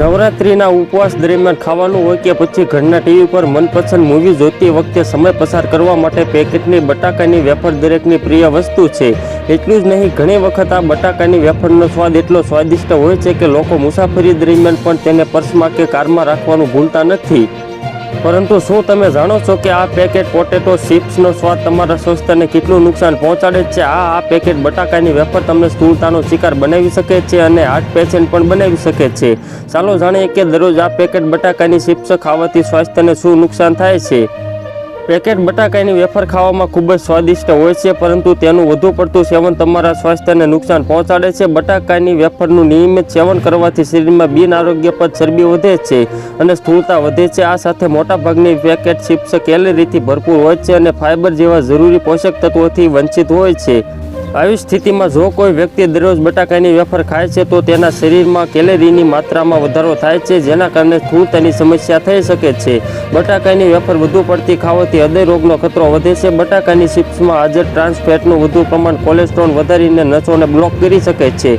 નવરાત્રિના ઉપવાસ દરમિયાન ખાવાનું હોય કે પછી ઘરના ટીવી પર મનપસંદ મૂવી જોતી વખતે સમય પસાર કરવા માટે પેકેટની બટાકાની વેફર દરેકની પ્રિય વસ્તુ છે. એટલું જ નહીં, ઘણી વખત આ બટાકાની વેફરનો સ્વાદ એટલો સ્વાદિષ્ટ હોય છે કે લોકો મુસાફરી દરમિયાન પણ તેને પર્સમાં કે કારમાં રાખવાનું ભૂલતા નથી. પરંતુ શું તમે જાણો છો કે આ પેકેટ પોટેટો ચિપ્સનો સ્વાદ તમારા સ્વાસ્થ્યને કેટલું નુકસાન પહોંચાડે છે? આ આ પેકેટ બટાકાની વેફર તમને સ્થૂળતાનો શિકાર બનાવી શકે છે અને હાર્ટ પેશન્ટ પણ બનાવી શકે છે. ચાલો જાણીએ કે દરરોજ આ પેકેટ બટાકાની ચિપ્સ ખાવાથી સ્વાસ્થ્યને શું નુકસાન થાય છે? પેકેટ બટાકાની વેફર ખાવામાં ખૂબ જ સ્વાદિષ્ટ હોય છે, પરંતુ તેનું વધુ પડતું સેવન તમારા સ્વાસ્થ્યને નુકસાન પહોંચાડે છે. બટાકાની વેફરનું નિયમિત સેવન કરવાથી શરીરમાં બિન આરોગ્યપ્રદ ચરબી વધે છે અને સ્થૂળતા વધે છે. આ સાથે મોટાભાગની પેકેટ ચિપ્સ કેલરીથી ભરપૂર હોય છે અને ફાઇબર જેવા જરૂરી પોષક તત્વોથી વંચિત હોય છે. આવી સ્થિતિમાં જો કોઈ વ્યક્તિ દરરોજ બટાકાની વેફર ખાય છે, તો તેના શરીરમાં કેલેરીની માત્રામાં વધારો થાય છે, જેના કારણે સ્થૂળતાની સમસ્યા થઈ શકે છે. બટાકાની વેફર વધુ પડતી ખાવાથી હૃદય રોગનો ખતરો વધે છે. બટાકાની ચિપ્સમાં હાજર ટ્રાન્સફેટનું વધુ પ્રમાણ કોલેસ્ટ્રોલ વધારીને નસોને બ્લોક કરી શકે છે.